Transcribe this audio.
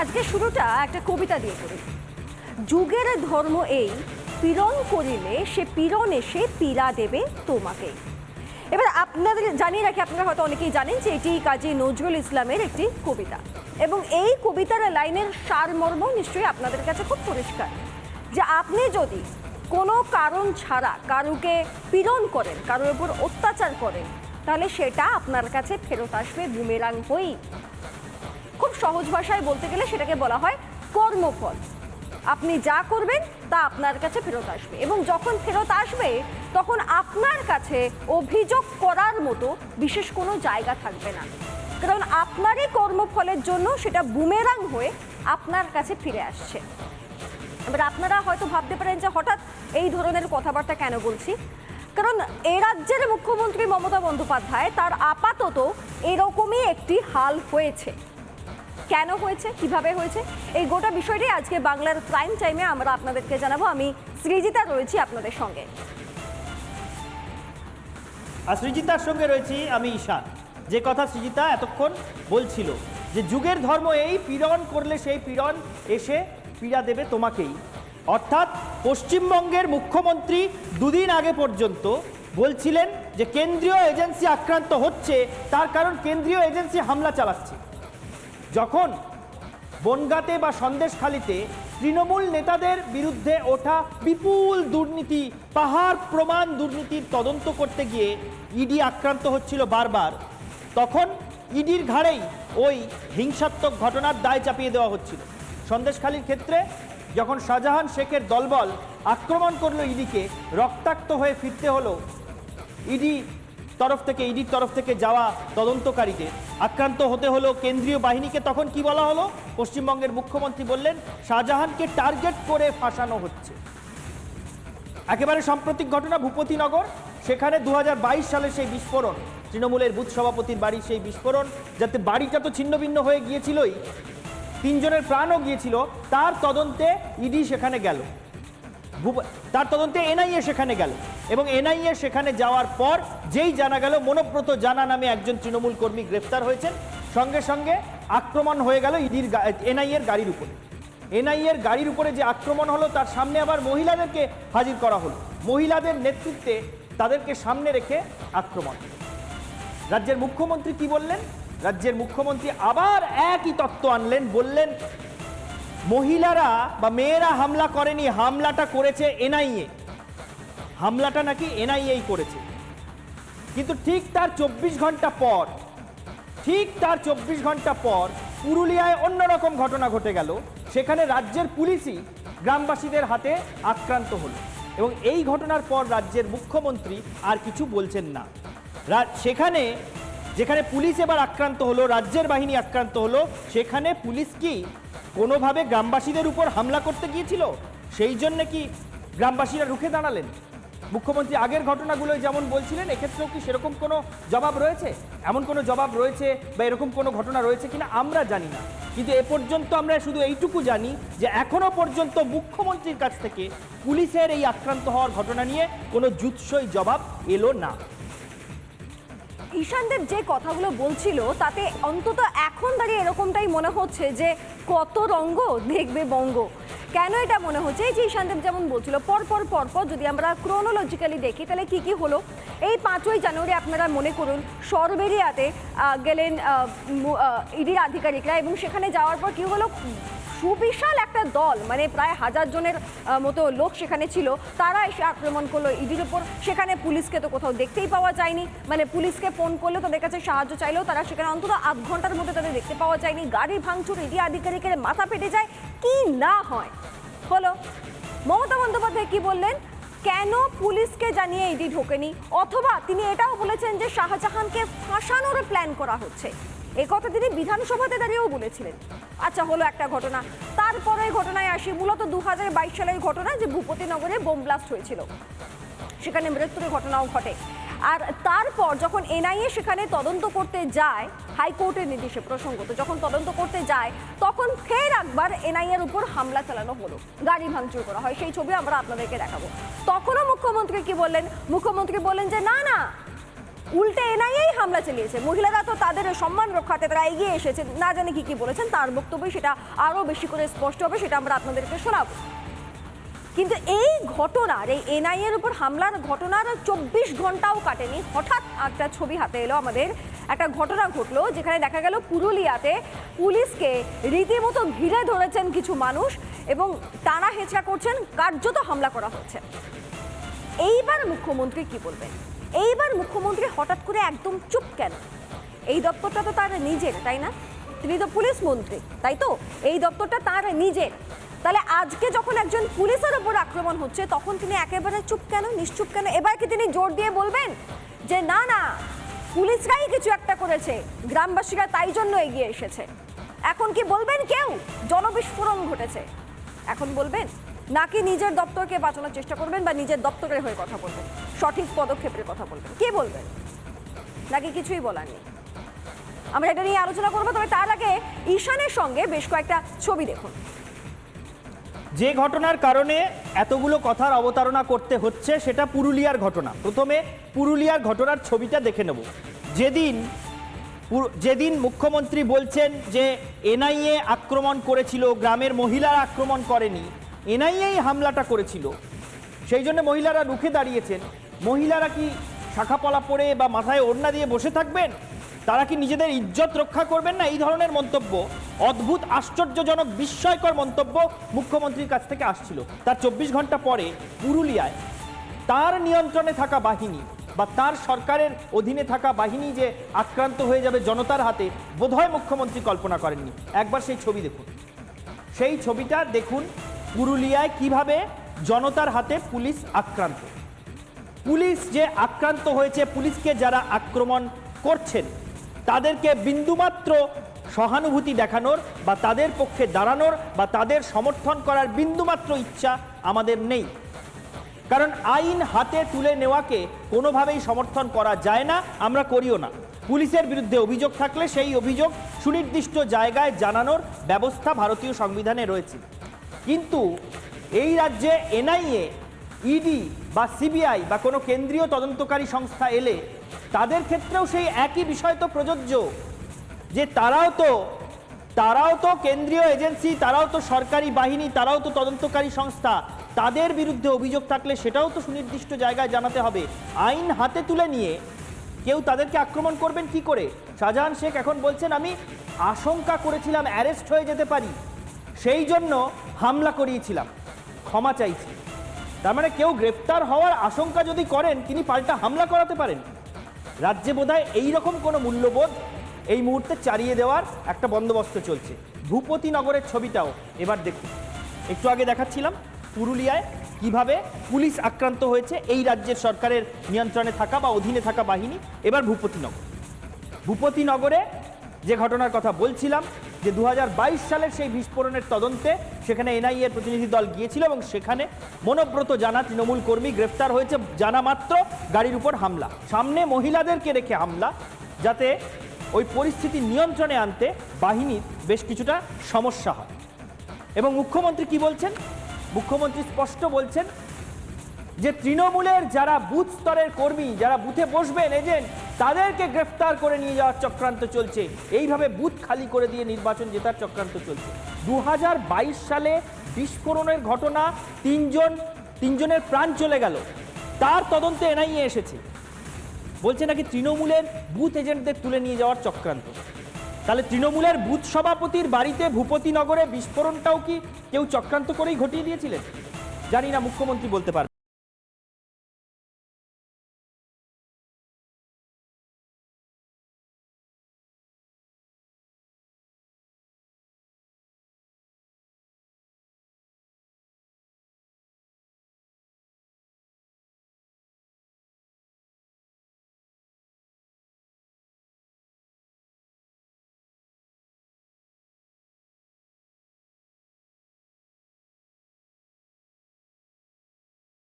আজকে শুরুটা একটা কবিতা দিয়ে করি। যুগের ধর্ম এই, পীড়ন করিলে সে পীড়ন এসে পীড়া দেবে তোমাকে। এবার আপনাদের জানিয়ে রাখি, আপনারা হয়তো অনেকেই জানেন যে এটি কাজী নজরুল ইসলামের একটি কবিতা। এবং এই কবিতার লাইনের সারমর্ম নিশ্চয়ই আপনাদের কাছে খুব পরিষ্কার। যে আপনি যদি কোনো কারণ ছাড়া কারুকে পীড়ন করেন, কারোর উপর অত্যাচার করেন, তাহলে সেটা আপনার কাছে ফেরত আসবে বুমেরাং হয়েই। খুব সহজ ভাষায় বলতে গেলে সেটাকে বলা হয় কর্মফল। আপনি যা করবেন তা আপনার কাছে ফেরত আসবে এবং যখন ফেরত আসবে, তখন আপনার কাছে অভিযোগ করার মতো বিশেষ কোনো জায়গা থাকবে না। কারণ আপনারই কর্মফলের জন্য সেটা বুমেরাং হয়ে আপনার কাছে ফিরে আসছে। এবার আপনারা হয়তো ভাবতে পারেন যে হঠাৎ এই ধরনের কথাবার্তা কেন বলছি? কারণ এ রাজ্যের মুখ্যমন্ত্রী মমতা বন্দ্যোপাধ্যায় তার আপাতত এরকমই একটি হাল হয়েছে। কেন হয়েছে, কীভাবে হয়েছে, এই গোটা বিষয়টি আজকে বাংলার প্রাইম টাইমে আমরা আপনাদেরকে জানাব। আমি সৃজিতা রয়েছি আপনাদের সঙ্গে। আর সৃজিতার সঙ্গে রয়েছি আমি ঈশান। যে কথা সৃজিতা এতক্ষণ বলছিল, যে যুগের ধর্ম এই, পীড়ন করলে সেই পীড়ন এসে পীড়া দেবে তোমাকেই। অর্থাৎ পশ্চিমবঙ্গের মুখ্যমন্ত্রী দুদিন আগে পর্যন্ত বলছিলেন যে কেন্দ্রীয় এজেন্সি আক্রান্ত হচ্ছে, তার কারণ কেন্দ্রীয় এজেন্সি হামলা চালাচ্ছে। যখন বনগাঁতে বা সন্দেশখালিতে তৃণমূল নেতাদের বিরুদ্ধে ওঠা বিপুল দুর্নীতি, পাহাড় প্রমাণ দুর্নীতির তদন্ত করতে গিয়ে ইডি আক্রান্ত হচ্ছিল বারবার, তখন ইডির ঘাড়েই ওই হিংসাত্মক ঘটনার দায় চাপিয়ে দেওয়া হচ্ছিল। সন্দেশখালির ক্ষেত্রে যখন শাহজাহান শেখের দলবল আক্রমণ করল ইডিকে, রক্তাক্ত হয়ে ফিরতে হলো, ইডি তরফ থেকে, ইডির তরফ থেকে যাওয়া তদন্তকারীদের। আক্রান্ত হতে হলো কেন্দ্রীয় বাহিনীকে। তখন কি বলা হলো? পশ্চিমবঙ্গের মুখ্যমন্ত্রী বললেন, শাহজাহানকে টার্গেট করে ফাঁসানো হচ্ছে। একেবারে সাম্প্রতিক ঘটনা ভূপতিনগর সেখানে দু হাজার বাইশ সালে সেই বিস্ফোরণ, তৃণমূলের বুথ সভাপতির বাড়ির সেই বিস্ফোরণ, যাতে বাড়িটা তো ছিন্নভিন্ন হয়ে গিয়েছিলই। তিনজনের প্রাণও গিয়েছিল, তার তদন্তে ইডি সেখানে গেল। তার তদন্তে এনআইএ সেখানে গেল। এবং এনআইএ সেখানে যাওয়ার পর যেই জানা গেল মনোব্রত জানা নামে একজন তৃণমূল কর্মী গ্রেফতার হয়েছেন। সঙ্গে সঙ্গে আক্রমণ হয়ে গেল ইডির এনআইএর গাড়ির উপরে। এনআইএর গাড়ির উপরে যে আক্রমণ হলো, তার সামনে আবার মহিলাদেরকে হাজির করা হলো। মহিলাদের নেতৃত্বে তাদেরকে সামনে রেখে আক্রমণ। রাজ্যের মুখ্যমন্ত্রী কি বললেন? রাজ্যের মুখ্যমন্ত্রী আবার একই তত্ত্ব আনলেন, বললেন, মহিলারা বা মেয়েরা হামলা করেনি, হামলাটা করেছে এনআইএ। হামলাটা নাকি এনআইএই করেছে। কিন্তু ঠিক তার চব্বিশ ঘণ্টা পর, ঠিক তার চব্বিশ ঘণ্টা পর পুরুলিয়ায় অন্যরকম ঘটনা ঘটে গেল। সেখানে রাজ্যের পুলিশই গ্রামবাসীদের হাতে আক্রান্ত হল এবং এই ঘটনার পর রাজ্যের মুখ্যমন্ত্রী আর কিছু বলছেন না। সেখানে, যেখানে পুলিশ এবার আক্রান্ত হলো, রাজ্যের বাহিনী আক্রান্ত হলো, সেখানে পুলিশ কি কোনোভাবে গ্রামবাসীদের উপর হামলা করতে গিয়েছিল? সেই জন্য কি গ্রামবাসীরা রুখে দাঁড়ালেন? মুখ্যমন্ত্রী আগের ঘটনাগুলো যেমন বলছিলেন, এক্ষেত্রেও কি সেরকম কোনো জবাব রয়েছে? এমন কোনো জবাব রয়েছে বা এরকম কোনো ঘটনা রয়েছে কিনা আমরা জানি না। কিন্তু এ পর্যন্ত আমরা শুধু এইটুকু জানি যে এখনও পর্যন্ত মুখ্যমন্ত্রীর কাছ থেকে পুলিশের এই আক্রান্ত হওয়ার ঘটনা নিয়ে কোনো জুৎসই জবাব এলো না। ঈশানদেব যে কথাগুলো বলছিল, তাতে অন্তত এখন দাঁড়িয়ে এরকমটাই মনে হচ্ছে যে কত রঙ্গ দেখবে বঙ্গ। কেন এটা মনে হচ্ছে? এই যে ঈশানদেব যেমন বলছিল পরপর পর পর পর যদি আমরা ক্রোনোলজিক্যালি দেখি, তাহলে কি কি হলো? এই পাঁচই জানুয়ারি আপনারা মনে করুন, সরবেরিয়াতে গেলেন ইডির আধিকারিকরা এবং সেখানে যাওয়ার পর কি হলো? সুবিশাল একটা দল মানে প্রায় হাজার জনের মতো লোক সেখানে ছিল। তারা এসে আক্রমণ করল ইডির উপর। সেখানে পুলিশকে তো কোথাও দেখতেই পাওয়া যায়নি। মানে পুলিশকে ফোন করলে তাদের কাছে সাহায্য চাইলেও তারা সেখানে অন্তত আধ ঘণ্টার মধ্যে তাদের দেখতে পাওয়া যায়নি। গাড়ি ভাঙচুর, ইডি আধিকারিকের মাথা ফেটে যায়। কি না হয়? হলো, মমতা বন্দ্যোপাধ্যায় কি বললেন? কেন পুলিশকে জানিয়ে ইডি ঢোকেনি? অথবা তিনি এটাও বলেছেন যে শাহজাহানকে ফাঁসানোর প্ল্যান করা হচ্ছে। এ কথা তিনি বিধানসভাতে দাঁড়িয়েও বলেছিলেন। আচ্ছা হলো একটা ঘটনা। তারপরে ঘটনায় আসি। মূলত দু হাজার বাইশ সালের ঘটনা যে ভূপতিনগরে বোম ব্লাস্ট হয়েছিল। সেখানে মৃত্যুর ঘটনাও ঘটে। আর তারপর যখন এনআইএ সেখানে তদন্ত করতে যায়, হাইকোর্টের নির্দেশে প্রসঙ্গত, যখন তদন্ত করতে যায়, তখন ফের একবার এনআইএর উপর হামলা চালানো হলো। গাড়ি ভাঙচুর করা হয়। সেই ছবি আমরা আপনাদেরকে দেখাবো। তখনও মুখ্যমন্ত্রী কি বললেন? মুখ্যমন্ত্রী বললেন যে, না না উল্টে এনআইএই হামলা চালিয়েছে। মহিলারা তো তাদের সম্মান রক্ষাতে তারা এগিয়ে এসেছে না জানি কি কি বলেছেন, তার বক্তব্য সেটা আরও বেশি করে স্পষ্ট হবে, সেটা আমরা আপনাদেরকে শোনাবো। কিন্তু এই ঘটনার, এই এনআইএর উপর হামলার ঘটনার চব্বিশ ঘন্টাও কাটেনি। হঠাৎ একটা ছবি হাতে এলো আমাদের। একটা ঘটনা ঘটলো যেখানে দেখা গেল পুরুলিয়াতে পুলিশকে রীতিমতো ঘিরে ধরেছেন কিছু মানুষ এবং টানা হেঁচড়া করছেন, কার্যত হামলা করা হচ্ছে। এইবার মুখ্যমন্ত্রী কি বলবেন? এইবার মুখ্যমন্ত্রী হঠাৎ করে একদম চুপ কেন? এই দপ্তরটা তো তার নিজের, তাই না? তিনি তো পুলিশ মন্ত্রী, তাই তো? এই দপ্তরটা তার নিজের। তাহলে আজকে যখন একজন পুলিশের ওপর আক্রমণ হচ্ছে, তখন তিনি একেবারে চুপ কেন, নিশ্চুপ কেন? এবার কি তিনি জোর দিয়ে বলবেন যে, না না, পুলিশরাই কিছু একটা করেছে, গ্রামবাসীরা তাই জন্য এগিয়ে এসেছে এখন কি বলবেন কেউ? জনবিস্ফোরণ ঘটেছে। এখন বলবেন নাকি নিজের দপ্তরকে বাঁচানোর চেষ্টা করবেন বা নিজের দপ্তরের হয়ে কথা বলবেন? সঠিক পদক্ষেপের কথা বলবেন। কে বলবেন? নাকি কিছুই বলার নেই? আমরা এটা নিয়ে আলোচনা করব, তবে তার আগে ঈশানের সঙ্গে বেশ কয়েকটা ছবি দেখুন। যে ঘটনার কারণে এতগুলো কথার অবতারণা করতে হচ্ছে, সেটা পুরুলিয়ার ঘটনা। প্রথমে পুরুলিয়ার ঘটনার ছবিটা দেখে নেব। যেদিন যেদিন মুখ্যমন্ত্রী বলছেন যে, এনআইএ আক্রমণ করেছিল, গ্রামের মহিলারা আক্রমণ করেনি এনআইএই হামলাটা করেছিল। সেই জন্য মহিলারা রুখে দাঁড়িয়েছেন। মহিলারা কি শাখাপলা পরে বা মাথায় ওড়না দিয়ে বসে থাকবেন? তারা কি নিজেদের ইজ্জত রক্ষা করবেন না? এই ধরনের মন্তব্য, অদ্ভুত, আশ্চর্যজনক, বিস্ময়কর মন্তব্য মুখ্যমন্ত্রীর কাছ থেকে আসছিল। তার চব্বিশ ঘণ্টা পরে পুরুলিয়ায় তার নিয়ন্ত্রণে থাকা বাহিনী বা তার সরকারের অধীনে থাকা বাহিনী যে আক্রান্ত হয়ে যাবে জনতার হাতে, বোধহয় মুখ্যমন্ত্রী কল্পনা করেননি। একবার সেই ছবি দেখুন। সেই ছবিটা দেখুন পুরুলিয়ায় কীভাবে জনতার হাতে পুলিশ আক্রান্ত? পুলিশ যে আক্রান্ত হয়েছে, পুলিশকে যারা আক্রমণ করছেন, তাদেরকে বিন্দুমাত্র সহানুভূতি দেখানোর বা তাদের পক্ষে দাঁড়ানোর বা তাদের সমর্থন করার বিন্দুমাত্র ইচ্ছা আমাদের নেই। কারণ আইন হাতে তুলে নেওয়াকে কোনোভাবেই সমর্থন করা যায় না, আমরা করিও না। পুলিশের বিরুদ্ধে অভিযোগ থাকলে সেই অভিযোগ সুনির্দিষ্ট জায়গায় জানানোর ব্যবস্থা ভারতীয় সংবিধানে রয়েছে। কিন্তু এই রাজ্যে এনআইএ, ইডি বা সিবিআই বা কোনো কেন্দ্রীয় তদন্তকারী সংস্থা এলে তাদের ক্ষেত্রেও সেই একই বিষয় তো প্রযোজ্য, যে তারাও তো তারাও তো কেন্দ্রীয় এজেন্সি, তারাও তো সরকারি বাহিনী, তারাও তো তদন্তকারী সংস্থা, তাদের বিরুদ্ধে অভিযোগ থাকলে সেটাও তো সুনির্দিষ্ট জায়গায় জানাতে হবে। আইন হাতে তুলে নিয়ে কেউ তাদেরকে আক্রমণ করবেন কি করে? শাহজাহান শেখ এখন বলছেন, আমি আশঙ্কা করেছিলাম অ্যারেস্ট হয়ে যেতে পারি। সেই জন্য হামলা করিয়েছিলাম, ক্ষমা চাইছি। তার মানে কেউ গ্রেফতার হওয়ার আশঙ্কা যদি করেন, তিনি পাল্টা হামলা করাতে পারেন। রাজ্যে বোধ বোধহয় এইরকম কোনো মূল্যবোধ এই মুহূর্তে চারিয়ে দেওয়ার একটা বন্দোবস্ত চলছে। ভূপতি নগরের ছবিটাও এবার দেখুন। একটু আগে দেখাচ্ছিলাম পুরুলিয়ায় কীভাবে পুলিশ আক্রান্ত হয়েছে এই রাজ্যের সরকারের নিয়ন্ত্রণে থাকা বা অধীনে থাকা বাহিনী, এবার ভূপতিনগর। ভূপতিনগরে যে ঘটনার কথা বলছিলাম যে দু হাজার বাইশ সালের সেই বিস্ফোরণের তদন্তে সেখানে এনআইএ এর প্রতিনিধি দল গিয়েছিল এবং সেখানে মনোব্রত জানা তৃণমূল কর্মী গ্রেফতার হয়েছে জানা মাত্র গাড়ির উপর হামলা। সামনে মহিলাদেরকে রেখে হামলা, যাতে ওই পরিস্থিতি নিয়ন্ত্রণে আনতে বাহিনীর বেশ কিছুটা সমস্যা হয়। এবং মুখ্যমন্ত্রী কি বলছেন? মুখ্যমন্ত্রী স্পষ্ট বলছেন যে তৃণমূলের যারা বুথ স্তরের কর্মী, যারা বুথে বসবেন, এজেন্ট, তাদেরকে গ্রেফতার করে নিয়ে যাওয়ার চক্রান্ত চলছে। এইভাবে বুথ খালি করে দিয়ে নির্বাচন জেতার চক্রান্ত চলছে। দু হাজার বাইশ সালে বিস্ফোরণের ঘটনা, তিনজন, তিনজনের প্রাণ চলে গেল। তার তদন্তে এনআইএ এসেছে। বলছে নাকি তৃণমূলের বুথ এজেন্টদের তুলে নিয়ে যাওয়ার চক্রান্ত। তাহলে তৃণমূলের বুথ সভাপতির বাড়িতে ভূপতিনগরে বিস্ফোরণটাও কি কেউ চক্রান্ত করেই ঘটিয়ে দিয়েছিলেন? জানি না, মুখ্যমন্ত্রী বলতে পারবেন।